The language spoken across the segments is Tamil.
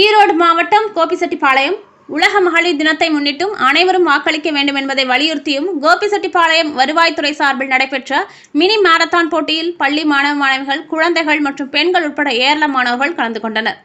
ஈரோடு மாவட்டம் கோபிசெட்டிப்பாளையம். உலக மகளிர் தினத்தை முன்னிட்டும் அனைவரும் வாக்களிக்க வேண்டும் என்பதை வலியுறுத்தியும் கோபிசெட்டிப்பாளையம் வருவாய்த்துறை சார்பில் நடைபெற்ற மினி மாரத்தான் போட்டியில் பள்ளி மாணவ மாணவிகள் குழந்தைகள் மற்றும் பெண்கள் உட்பட ஏராளமானவர்கள் கலந்து கொண்டனர்.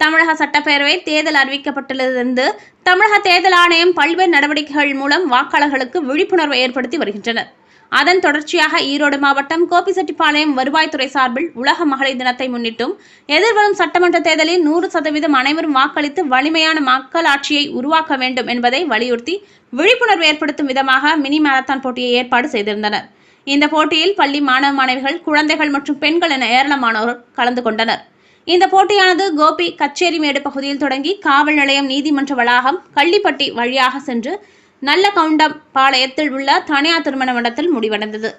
தமிழக சட்டப்பேரவை தேர்தல் அறிவிக்கப்பட்டுள்ளதிலிருந்து தமிழக தேர்தல் ஆணையம் பல்வேறு நடவடிக்கைகள் மூலம் வாக்காளர்களுக்கு விழிப்புணர்வை ஏற்படுத்தி வருகின்றனர். அதன் தொடர்ச்சியாக ஈரோடு மாவட்டம் கோபிசெட்டிப்பாளையம் வருவாய்த்துறை சார்பில் உலக மகளிர் தினத்தை முன்னிட்டும் எதிர்வரும் சட்டமன்ற தேர்தலில் நூறு சதவீதம் அனைவரும் வாக்களித்து வலிமையான மக்களாட்சியை உருவாக்க வேண்டும் என்பதை வலியுறுத்தி விழிப்புணர்வு ஏற்படுத்தும் விதமாக மினி மாரத்தான் போட்டியை ஏற்பாடு செய்திருந்தனர். இந்த போட்டியில் பள்ளி மாணவ மாணவிகள் குழந்தைகள் மற்றும் பெண்கள் என ஏராளமானோர் கலந்து கொண்டனர். இந்த போட்டியானது கோபி கச்சேரிமேடு பகுதியில் தொடங்கி காவல் நிலையம் நீதிமன்ற வளாகம் கள்ளிப்பட்டி வழியாக சென்று நல்ல கவுண்டம் பாளையத்தில் உள்ள தனியார் திருமண மண்டத்தில் முடிவடைந்தது.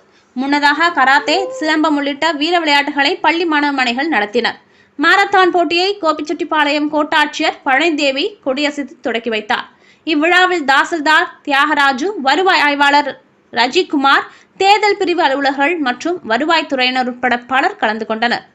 முன்னதாக கராத்தே சிலம்பம் உள்ளிட்ட வீர விளையாட்டுகளை பள்ளி மாணவமனைகள் நடத்தினர். மாரத்தான் போட்டியை கோபிச்செட்டிப்பாளையம் கோட்டாட்சியர் பழனிதேவி கொடியசைத்து தொடக்கி வைத்தார். இவ்விழாவில் தாசில்தார் தியாகராஜு வருவாய் ஆய்வாளர் ரஜிகுமார் தேர்தல் பிரிவு அலுவலர்கள் மற்றும் வருவாய்த்துறையினர் உட்பட பலர் கலந்து கொண்டனர்.